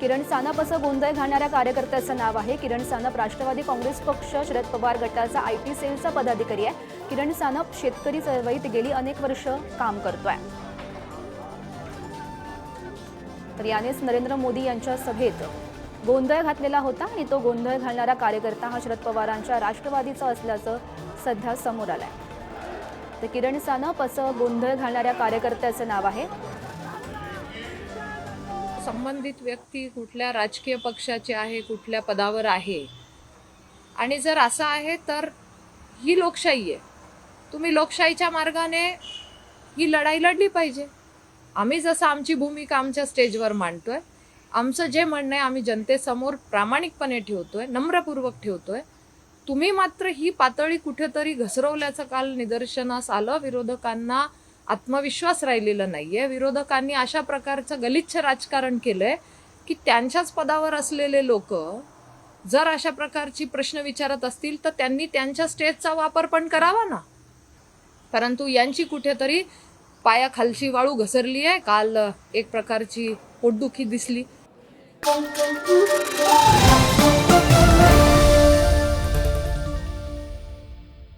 किरण सानप असं गोंधळ घालणाऱ्या कार्यकर्त्याचं नाव आहे. किरण सानप राष्ट्रवादी काँग्रेस पक्ष शरद पवार गटाचा आय टी सेलचा पदाधिकारी आहे. किरण सानप शेतकरी चळवळीत गेली अनेक वर्ष काम करतोय. तर यानेच नरेंद्र मोदी यांच्या सभेत गोंधळ घातलेला होता आणि तो गोंधळ घालणारा कार्यकर्ता हा शरद पवारांच्या राष्ट्रवादीचा असल्याचं सध्या समोर आलंय. तर किरण सानप असं गोंधळ घालणाऱ्या कार्यकर्त्याचं नाव आहे. संबंधित व्यक्ती कुठल्या राजकीय पक्षाची आहे कुठल्या पदावर आहे? आणि जर असं आहे तर ही लोकशाही आहे. तुम्ही लोकशाहीच्या मार्गाने ही लढाई लढली पाहिजे. आम्ही जसं आमची भूमिका आमच्या स्टेजवर मांडतोय आमचं जे म्हणणं आहे आम्ही जनतेसमोर प्रामाणिकपणे ठेवतोय नम्रपूर्वक ठेवतोय. तुम्ही मात्र ही पातळी कुठेतरी घसरवल्याचं काल निदर्शनास आलं. विरोधकांना आत्मविश्वास राहिलेला नाहीये. विरोधकांनी अशा प्रकारचं गलिच्छ राजकारण केलंय की त्यांच्याच पदावर असलेले लोक जर अशा प्रकारची प्रश्न विचारत असतील तर त्यांनी त्यांच्या स्टेजचा वापर पण करावा ना. परंतु यांची कुठेतरी पायाखालची वाळू घसरली आहे काल एक प्रकारची पोटदुखी दिसली.